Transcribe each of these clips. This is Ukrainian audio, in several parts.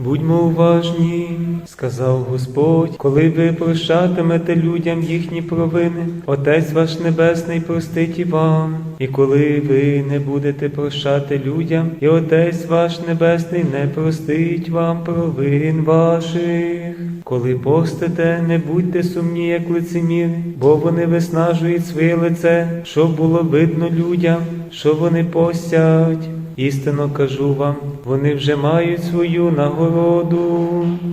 Будьмо уважні, сказав Господь, коли ви прощатимете людям їхні провини, Отець ваш Небесний простить і вам. І коли ви не будете прощати людям, і Отець ваш Небесний не простить вам провин ваших. Коли постите, не будьте сумні, як лицеміри, бо вони виснажують своє лице, щоб було видно людям, що вони постять. Істинно кажу вам, вони вже мають свою нагороду.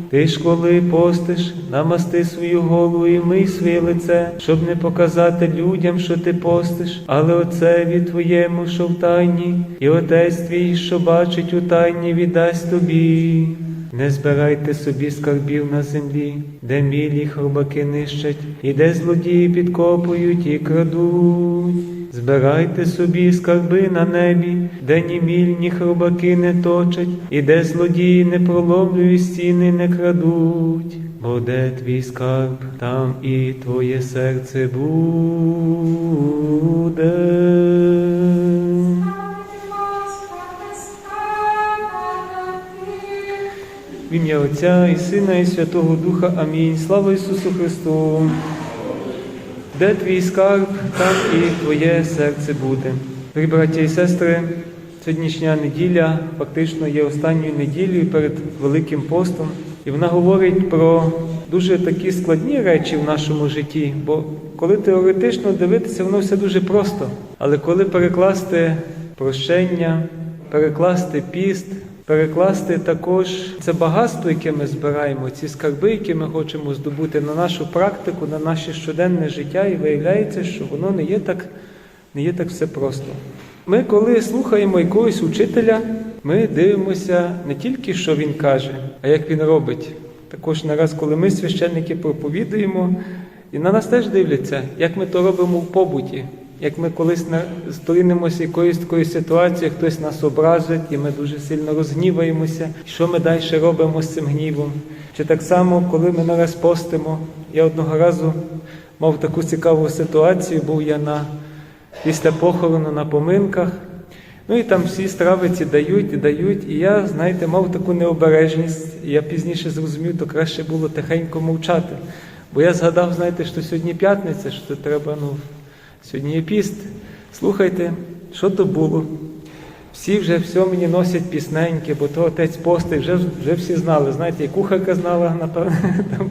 Ти ж коли постиш, намасти свою голову і мий своє лице, щоб не показати людям, що ти постиш, але отцеві твоєму, що в тайні, і отець твій, що бачить у тайні, віддасть тобі. Не збирайте собі скарбів на землі, де мілі хробаки нищать, і де злодії підкопують і крадуть. Збирайте собі скарби на небі, де ні міль, ні хробаки не точать, і де злодії не проломлюють стіни, не крадуть. Бо де твій скарб, там і твоє серце буде. В ім'я Отця і Сина, і Святого Духа. Амінь. Слава Ісусу Христу. Де твій скарб, там і твоє серце буде. Дорогі браті і сестри, сьогоднішня неділя фактично є останньою неділею перед Великим постом, і вона говорить про дуже такі складні речі в нашому житті. Бо коли теоретично дивитися, воно все дуже просто. Але коли перекласти прощення, перекласти піст, перекласти також це багатство, яке ми збираємо, ці скарби, які ми хочемо здобути на нашу практику, на наше щоденне життя, і виявляється, що воно не є так, не є так все просто. Ми, коли слухаємо якогось учителя, ми дивимося не тільки, що він каже, а як він робить. Також не раз, коли ми священники проповідуємо, і на нас теж дивляться, як ми то робимо в побуті. Як ми колись сторінемося якоюсь такою ситуацією, хтось нас образить, і ми дуже сильно розгніваємося, що ми далі робимо з цим гнівом. Чи так само, коли ми нараз постимо, я одного разу мав таку цікаву ситуацію, був я на після похорону на поминках. Ну і там всі страви ці дають і дають. І я, знаєте, мав таку необережність. І я пізніше зрозумів, то краще було тихенько мовчати. Бо я згадав, знаєте, що сьогодні п'ятниця, що треба, ну, сьогодні є піст. Слухайте, що то було? Всі вже все мені носять пісненьки, бо то отець постить, вже, вже всі знали. Знаєте, і кухарка знала, напевно.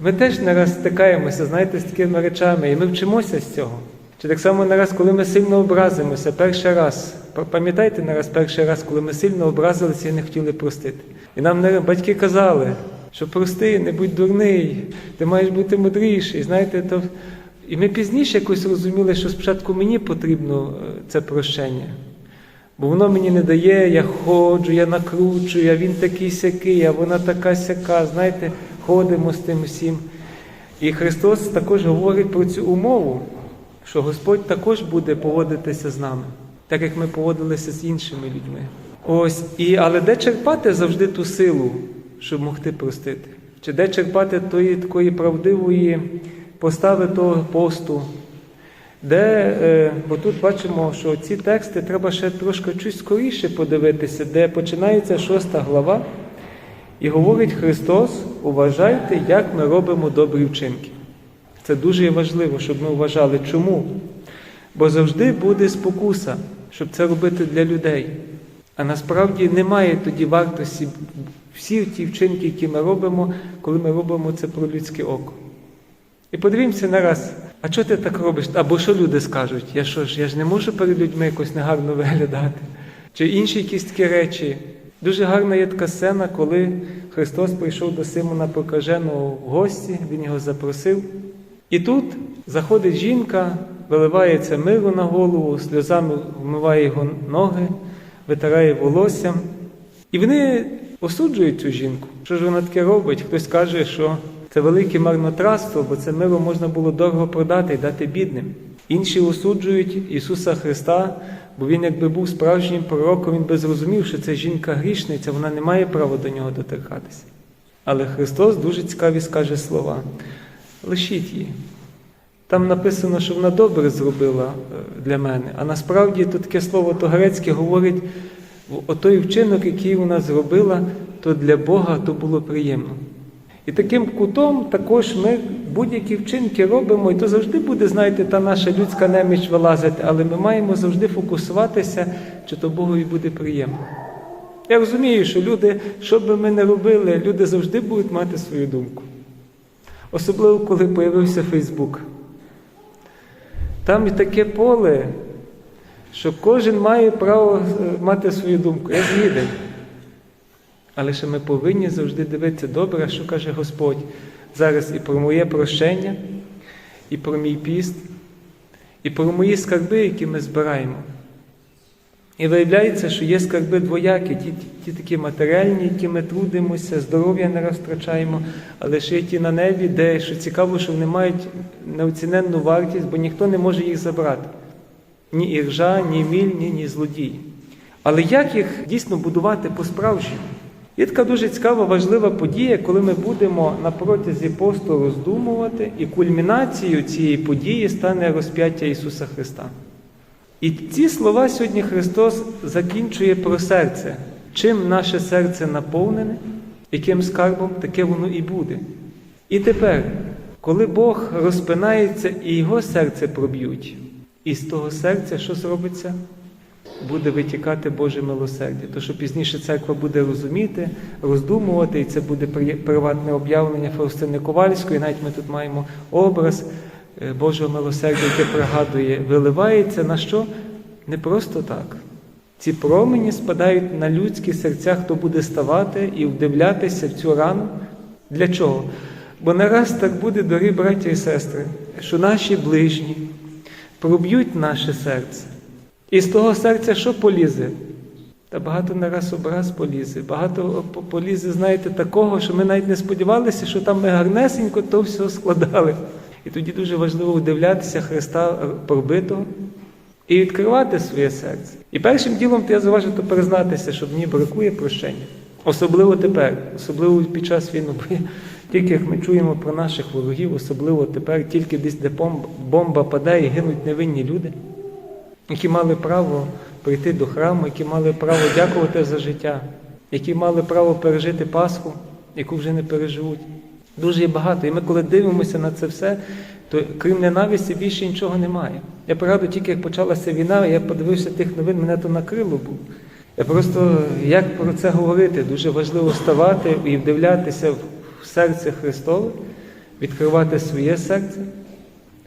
Ми теж не раз стикаємося, знаєте, з такими речами, і ми вчимося з цього. Чи так само не раз, коли ми сильно образимося, перший раз. Пам'ятаєте не раз перший раз, коли ми сильно образилися і не хотіли простити. І нам не- батьки казали, що прости, не будь дурний, ти маєш бути мудріший. Знаєте, то... І ми пізніше якось розуміли, що спочатку мені потрібно е, це прощення. Бо воно мені не дає, я ходжу, я накручую, а він такий сякий, а вона така сяка. Знаєте, ходимо з тим усім. І Христос також говорить про цю умову, що Господь також буде поводитися з нами, так як ми поводилися з іншими людьми. Ось, і, але де черпати завжди ту силу, щоб могти простити? Чи де черпати тої такої правдивої постави того посту? Де, е, бо тут бачимо, що ці тексти треба ще трошки чуть скоріше подивитися, де починається шоста глава, і говорить Христос: уважайте, як ми робимо добрі вчинки. Це дуже важливо, щоб ми вважали. Чому? Бо завжди буде спокуса, щоб це робити для людей. А насправді немає тоді вартості всі ті вчинки, які ми робимо, коли ми робимо це про людське око. І подивімося нараз, а чого ти так робиш? Або що люди скажуть? Я що ж, я ж не можу перед людьми якось негарно виглядати. Чи інші якісь такі речі. Дуже гарна є така сцена, коли Христос прийшов до Симона Прокаженого в гості, Він його запросив. І тут заходить жінка, виливається миру на голову, сльозами вмиває його ноги, витирає волоссям. І вони осуджують цю жінку. Що ж вона таке робить? Хтось каже, що це велике марнотратство, бо це мило можна було дорого продати і дати бідним. Інші осуджують Ісуса Христа, бо Він, якби був справжнім пророком, він би зрозумів, що це жінка грішниця, вона не має права до нього доторкатися. Але Христос дуже цікаві скаже слова. Лишіть її. Там написано, що вона добре зробила е, для мене, а насправді тут таке слово то грецьке говорить, о той вчинок, який вона зробила, то для Бога то було приємно. І таким кутом також ми будь-які вчинки робимо, і то завжди буде, знаєте, та наша людська неміч вилазити, але ми маємо завжди фокусуватися, чи то Богові буде приємно. Я розумію, що люди, що би ми не робили, люди завжди будуть мати свою думку. Особливо, коли з'явився Фейсбук. Там і таке поле, що кожен має право е, мати свою думку. Я згідний. Але ще ми повинні завжди дивитися добре, що каже Господь зараз і про моє прощення, і про мій піст, і про мої скарби, які ми збираємо. І виявляється, що є скарби двоякі, ті, ті, ті такі матеріальні, які ми трудимося, здоров'я не розтрачаємо, але ще є ті на небі, де що цікаво, що вони мають неоціненну вартість, бо ніхто не може їх забрати. Ні іржа, ні міль, ні, ні злодії. Але як їх дійсно будувати по-справжньому? Є така дуже цікава, важлива подія, коли ми будемо на протязі посту роздумувати, і кульмінацією цієї події стане розп'яття Ісуса Христа. І ці слова сьогодні Христос закінчує про серце. Чим наше серце наповнене, яким скарбом, таке воно і буде. І тепер, коли Бог розпинається і його серце проб'ють, і з того серця що зробиться? Буде витікати Боже милосердя. То, що пізніше церква буде розуміти, роздумувати, і це буде приватне об'явлення Фаустини Ковальської. Навіть ми тут маємо образ е, Божого милосердя, яке пригадує, виливається на що? Не просто так. Ці промені спадають на людські серця, хто буде ставати і вдивлятися в цю рану. Для чого? Бо не раз так буде, дорогі браті і сестри, що наші ближні проб'ють наше серце. І з того серця що полізе? Та багато не раз образ полізе. Багато полізе, знаєте, такого, що ми навіть не сподівалися, що там ми гарнесенько то все складали. І тоді дуже важливо вдивлятися Христа пробитого і відкривати своє серце. І першим ділом я заважу то признатися, що мені бракує прощення. Особливо тепер, особливо під час війни. Бо тільки як ми чуємо про наших ворогів, особливо тепер, тільки десь де бомба падає і гинуть невинні люди які мали право прийти до храму, які мали право дякувати за життя, які мали право пережити Пасху, яку вже не переживуть. Дуже є багато. І ми, коли дивимося на це все, то крім ненависті більше нічого немає. Я пригадую, тільки як почалася війна, я подивився тих новин, мене то накрило було. Я просто як про це говорити? Дуже важливо ставати і вдивлятися в серце Христове, відкривати своє серце,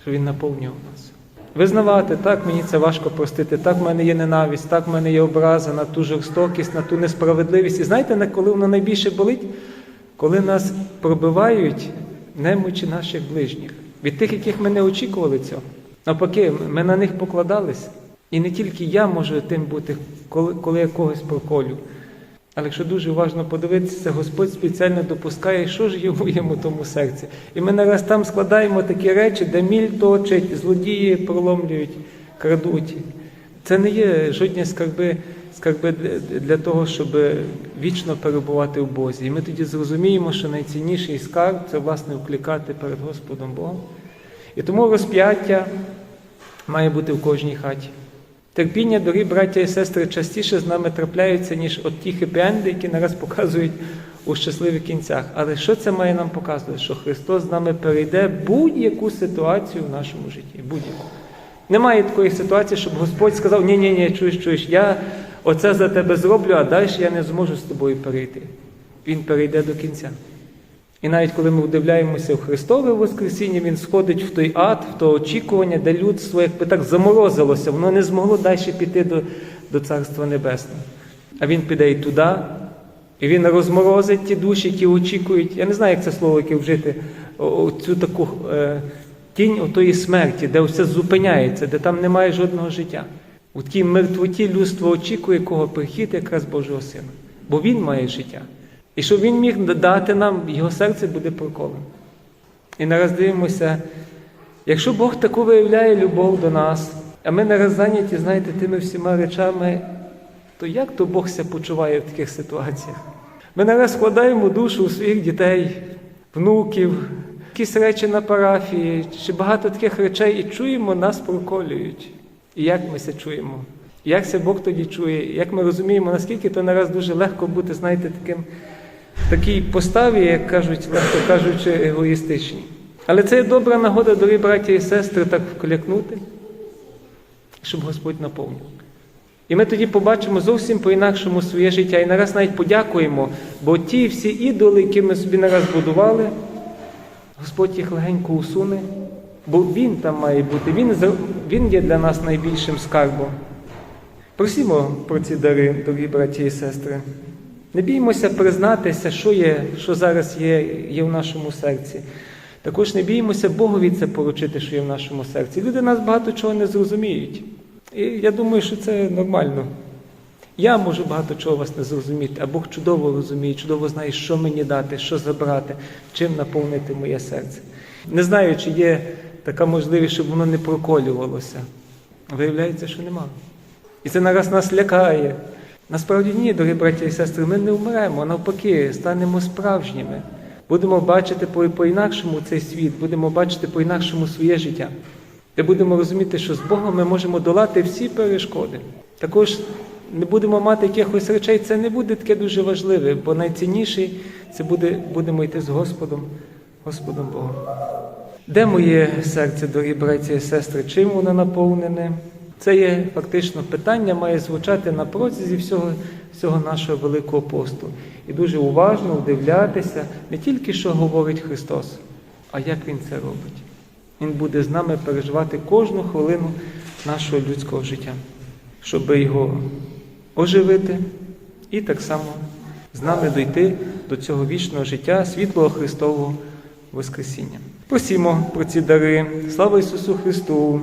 щоб Він наповнював нас. Визнавати, так, мені це важко простити, так в мене є ненависть, так в мене є образа на ту жорстокість, на ту несправедливість. І знаєте, коли воно найбільше болить? Коли нас пробивають немочі наших ближніх, від тих, яких ми не очікували цього. Навпаки, ми на них покладались. І не тільки я можу тим бути, коли, коли я когось проколю. Але якщо дуже уважно подивитися, Господь спеціально допускає, що ж є в моєму тому серці. І ми нараз там складаємо такі речі, де міль точить, злодії проломлюють, крадуть. Це не є жодні скарби, скарби для того, щоб вічно перебувати в Бозі. І ми тоді зрозуміємо, що найцінніший скарб це власне вкликати перед Господом Богом. І тому розп'яття має бути в кожній хаті. Терпіння, дорогі браття і сестри, частіше з нами трапляються, ніж от ті хеппі-енди, які нараз показують у щасливих кінцях. Але що це має нам показувати? Що Христос з нами перейде будь-яку ситуацію в нашому житті. Будь-яку. Немає такої ситуації, щоб Господь сказав, ні ні ні чуєш, чуєш, я оце за тебе зроблю, а далі я не зможу з тобою перейти. Він перейде до кінця. І навіть коли ми вдивляємося в Христове Воскресіння, Він сходить в той ад, в то очікування, де людство якби так заморозилося, воно не змогло далі піти до, до Царства Небесного. А Він піде і туди, і Він розморозить ті душі, які очікують. Я не знаю, як це слово яке вжити, цю таку е, тінь отої смерті, де все зупиняється, де там немає жодного життя. У такій мертвоті людство очікує, кого прихід якраз Божого Сина. Бо Він має життя. І щоб він міг дати нам, його серце буде проколене. І нараз дивимося, якщо Бог таку виявляє любов до нас, а ми нараз зайняті, знаєте, тими всіма речами, то як то Бог себе почуває в таких ситуаціях? Ми нараз складаємо душу у своїх дітей, внуків, якісь речі на парафії, чи багато таких речей, і чуємо, нас проколюють. І як ми це чуємо? Як це Бог тоді чує? Як ми розуміємо, наскільки то нараз дуже легко бути, знаєте, таким такій поставі, як кажуть, легко кажучи, егоїстичній. Але це є добра нагода, дорогі браті і сестри, так вклякнути, щоб Господь наповнив. І ми тоді побачимо зовсім по-інакшому своє життя. І нараз навіть подякуємо, бо ті всі ідоли, які ми собі нараз будували, Господь їх легенько усуне, бо Він там має бути, Він, він є для нас найбільшим скарбом. Просімо про ці дари, дорогі браті і сестри. Не біймося признатися, що є, що зараз є, є в нашому серці. Також не біймося Богові це поручити, що є в нашому серці. Люди нас багато чого не зрозуміють. І я думаю, що це нормально. Я можу багато чого вас не зрозуміти, а Бог чудово розуміє, чудово знає, що мені дати, що забрати, чим наповнити моє серце. Не знаю, чи є така можливість, щоб воно не проколювалося. Виявляється, що нема. І це нараз нас лякає. Насправді ні, дорогі браті і сестри, ми не вмремо, навпаки, станемо справжніми. Будемо бачити по- по-інакшому цей світ, будемо бачити по-інакшому своє життя. Де будемо розуміти, що з Богом ми можемо долати всі перешкоди. Також не будемо мати якихось речей, це не буде таке дуже важливе, бо найцінніший це буде, будемо йти з Господом, Господом Богом. Де моє серце, дорогі браті і сестри? Чим воно наповнене? Це є фактично питання, має звучати на протязі всього, всього нашого Великого посту. І дуже уважно вдивлятися не тільки, що говорить Христос, а як Він це робить. Він буде з нами переживати кожну хвилину нашого людського життя, щоб його оживити і так само з нами дойти до цього вічного життя, світлого Христового Воскресіння. Просімо про ці дари. Слава Ісусу Христу!